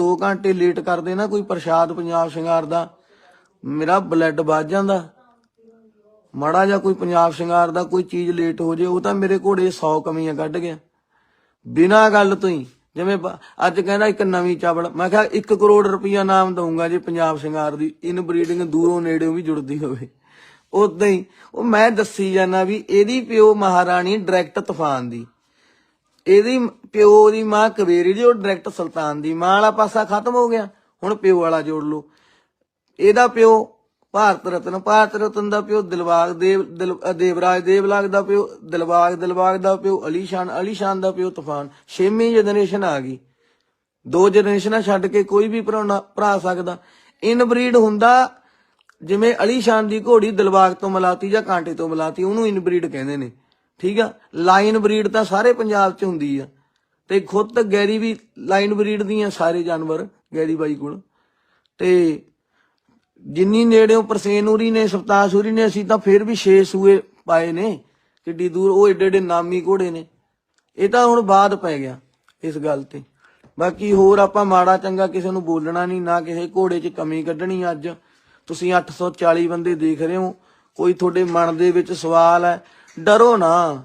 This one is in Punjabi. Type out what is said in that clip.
2 ਘੰਟੇ ਲੇਟ ਕਰਦੇ ਨਾ ਕੋਈ ਪ੍ਰਸ਼ਾਦ, ਪੰਜਾਬ ਸ਼ਿੰਗਾਰ ਦਾ, ਮੇਰਾ ਬਲੱਡ ਵੱਜ ਜਾਂਦਾ। ਮਾੜਾ ਜਾਂ ਕੋਈ ਪੰਜਾਬ ਸ਼ਿੰਗਾਰ ਦਾ ਕੋਈ ਚੀਜ਼ ਲੇਟ ਹੋ ਜੇ, ਉਹ ਤਾਂ ਮੇਰੇ ਘੋੜੇ 100 ਕਮੀਆਂ ਕੱਢ ਗਿਆ। ਬਿਨਾਂ ਗੱਲ ਤੋਂ ਹੀ, ਜਿਵੇਂ ਅੱਜ ਕਹਿੰਦਾ ਇੱਕ ਨਵੀਂ ਚਾਵਲ, ਮੈਂ ਕਿਹਾ 1 ਕਰੋੜ ਰੁਪਈਆ ਨਾਮ ਦਊਂਗਾ ਜੇ ਪੰਜਾਬ ਸ਼ਿੰਗਾਰ ਦੀ, ਇਨ ਬਰੀਡਿੰਗ ਦੂਰੋਂ ਨੇੜਿਓਂ ਵੀ ਜੁੜਦੀ ਹੋਵੇ। ਉਦਾਂ ਹੀ, ਉਹ ਮੈਂ ਦੱਸੀ ਜਾਣਾ ਵੀ ਇਹਦੀ ਪਿਓ ਮਹਾਰਾਣੀ ਡਾਇਰੈਕਟ ਤੂਫਾਨ ਦੀ। ਇਹਦੀ ਪਿਓ ਦੀ ਮਾਂ ਕਵੇਰੀ ਦੀ, ਉਹ ਡਾਇਰੈਕਟ ਸੁਲਤਾਨ ਦੀ ਮਾਂ ਵਾਲਾ ਪਾਸਾ ਖਤਮ ਹੋ ਗਿਆ। ਹੁਣ ਪਿਓ ਵਾਲਾ ਜੋੜ ਲਓ। ਇਹਦਾ ਪਿਓ ਭਾਰਤ ਰਤਨ ਭਾਰਤ ਰਤਨ ਦਾ ਪਿਓ ਦਿਲਬਾਗ ਦੇਵ, ਦਿਲ ਦੇਵਰਾਜ ਦੇਵਲਾਗ ਦਾ ਪਿਓ, ਦਿਲਬਾਗ ਦਿਲਬਾਗ ਦਾ ਪਿਓ ਅਲੀ ਸ਼ਾਨ ਅਲੀ ਸ਼ਾਨ ਦਾ ਪਿਓ ਤੂਫਾਨ। ਛੇਵੀਂ ਜਨਰੇਸ਼ਨ ਆ ਗਈ। ਦੋ ਜਨਰੇਸ਼ਨਾਂ ਛੱਡ ਕੇ ਕੋਈ ਵੀ ਭਰਾਉਣਾ ਭਰਾ ਸਕਦਾ। ਇਨ ਬਰੀਡ ਹੁੰਦਾ, ਜਿਵੇਂ ਅਲੀ ਸ਼ਾਨ ਦੀ ਘੋੜੀ ਦਿਲਬਾਗ ਤੋਂ ਮਲਾਤੀ ਜਾਂ ਕਾਂਟੇ ਤੋਂ ਮਲਾਤੀ, ਉਹਨੂੰ ਇਨ ਬਰੀਡ ਕਹਿੰਦੇ ਨੇ। ਠੀਕ ਆ? ਲਾਈਨ ਬਰੀਡ ਤਾਂ ਸਾਰੇ ਪੰਜਾਬ 'ਚ ਹੁੰਦੀ ਆ। ਤੇ ਖੁਦ ਤਾਂ ਗੈਰੀ ਵੀ ਲਾਈਨ ਬਰੀਡ ਦੀਆਂ ਸਾਰੇ ਜਾਨਵਰ ਗੈਰੀ ਬਾਈ ਕੋਲ। ਤੇ ਜਿੰਨੀ ਨੇੜਿਓਂ ਪਰਸੇਨੂਰੀ ਨੇ ਸਪਤਾਸੂਰੀ ਨੇ, ਅਸੀਂ ਤਾਂ ਫਿਰ ਵੀ 6 ਸੂਏ ਪਾਏ ਨੇ। ਕਿੱਡੀ ਦੂਰ ਉਹ ਏਡੇ ਏਡੇ ਨਾਮੀ ਘੋੜੇ ਨੇ। ਇਹ ਤਾਂ ਹੁਣ ਬਾਅਦ ਪੈ ਗਿਆ ਇਸ ਗੱਲ ਤੇ। ਬਾਕੀ ਹੋਰ ਆਪਾਂ ਮਾੜਾ ਚੰਗਾ ਕਿਸੇ ਨੂੰ ਬੋਲਣਾ ਨਹੀਂ, ਨਾ ਕਿਸੇ ਘੋੜੇ 'ਚ ਕਮੀ ਕੱਢਣੀ ਅੱਜ। ਤੁਸੀਂ 840 ਬੰਦੇ ਦੇਖ ਰਹੇ ਹੋ। ਕੋਈ ਤੁਹਾਡੇ ਮਨ ਦੇ ਵਿੱਚ ਸਵਾਲ ਹੈ ਡਰੋ ਨਾ।